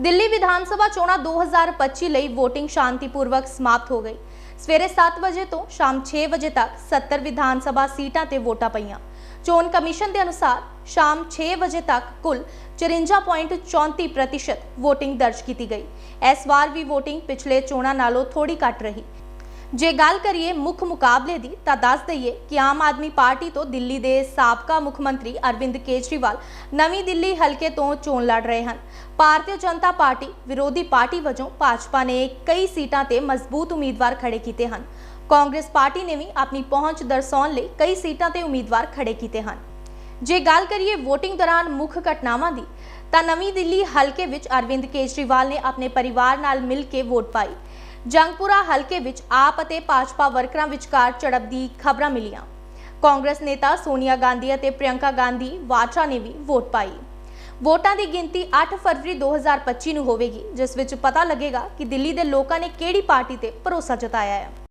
ਦਿੱਲੀ ਵਿਧਾਨ ਸਭਾ ਚੋਣਾਂ 2025 ਲਈ VOTING ਸ਼ਾਂਤੀਪੂਰਵਕ ਸਮਾਪਤ ਹੋ ਗਈ। ਸਵੇਰੇ 7 ਵਜੇ ਤੋਂ ਸ਼ਾਮ 6 ਵਜੇ ਤੱਕ 70 ਵਿਧਾਨ ਸਭਾ ਸੀਟਾਂ ਤੇ ਵੋਟਾਂ ਪਈਆਂ। ਚੋਣ ਕਮਿਸ਼ਨ ਦੇ ਅਨੁਸਾਰ ਸ਼ਾਮ 6 ਵਜੇ ਤੱਕ ਕੁੱਲ 54.34% VOTING ਦਰਜ ਕੀਤੀ ਗਈ। ਇਸ ਵਾਰ ਵੀ VOTING ਪਿਛਲੇ ਚੋਣਾਂ ਨਾਲੋਂ ਥੋੜੀ ਘੱਟ ਰਹੀ। ਜੇ ਗੱਲ ਕਰੀਏ ਮੁੱਖ ਮੁਕਾਬਲੇ ਦੀ, ਤਾਂ ਦੱਸ ਦਈਏ ਕਿ ਆਮ ਆਦਮੀ ਪਾਰਟੀ ਤੋਂ ਦਿੱਲੀ ਦੇ ਸਾਬਕਾ ਮੁੱਖ ਮੰਤਰੀ ਅਰਵਿੰਦ ਕੇਜਰੀਵਾਲ ਨਵੀਂ ਦਿੱਲੀ ਹਲਕੇ ਤੋਂ ਚੋਣ ਲੜ ਰਹੇ ਹਨ। ਭਾਰਤੀ ਜਨਤਾ ਪਾਰਟੀ ਵਿਰੋਧੀ ਪਾਰਟੀ ਵਜੋਂ ਭਾਜਪਾ ਨੇ ਕਈ ਸੀਟਾਂ ਤੇ ਮਜ਼ਬੂਤ ਉਮੀਦਵਾਰ ਖੜੇ ਕੀਤੇ ਹਨ। ਕਾਂਗਰਸ ਪਾਰਟੀ ਨੇ ਵੀ ਆਪਣੀ ਪਹੁੰਚ ਦਰਸਾਉਣ ਲਈ ਕਈ ਸੀਟਾਂ ਤੇ ਉਮੀਦਵਾਰ ਖੜੇ ਕੀਤੇ ਹਨ। ਜੇ ਗੱਲ ਕਰੀਏ VOTING ਦੌਰਾਨ ਮੁੱਖ ਘਟਨਾਵਾਂ ਦੀ, ਤਾਂ ਨਵੀਂ ਦਿੱਲੀ ਹਲਕੇ ਵਿੱਚ ਅਰਵਿੰਦ ਕੇਜਰੀਵਾਲ ਨੇ ਆਪਣੇ ਪਰਿਵਾਰ ਨਾਲ ਮਿਲ ਕੇ ਵੋਟ ਪਾਈ। ਜੰਗਪੁਰਾ ਹਲਕੇ ਵਿੱਚ ਆਪ ਅਤੇ ਭਾਜਪਾ ਵਰਕਰਾਂ ਵਿਚਕਾਰ ਝੜਪ ਦੀ ਖਬਰਾਂ ਮਿਲੀਆਂ। ਕਾਂਗਰਸ ਨੇਤਾ ਸੋਨੀਆ ਗਾਂਧੀ ਅਤੇ ਪ੍ਰਿਯੰਕਾ ਗਾਂਧੀ ਵਾਟਰਾ ਨੇ ਵੀ ਵੋਟ ਪਾਈ। ਵੋਟਾਂ ਦੀ ਗਿਣਤੀ 8 ਫਰਵਰੀ 2025 ਨੂੰ ਹੋਵੇਗੀ, ਜਿਸ ਵਿੱਚ ਪਤਾ ਲੱਗੇਗਾ ਕਿ ਦਿੱਲੀ ਦੇ ਲੋਕਾਂ ਨੇ ਕਿਹੜੀ ਪਾਰਟੀ ਤੇ ਭਰੋਸਾ ਜਤਾਇਆ ਹੈ।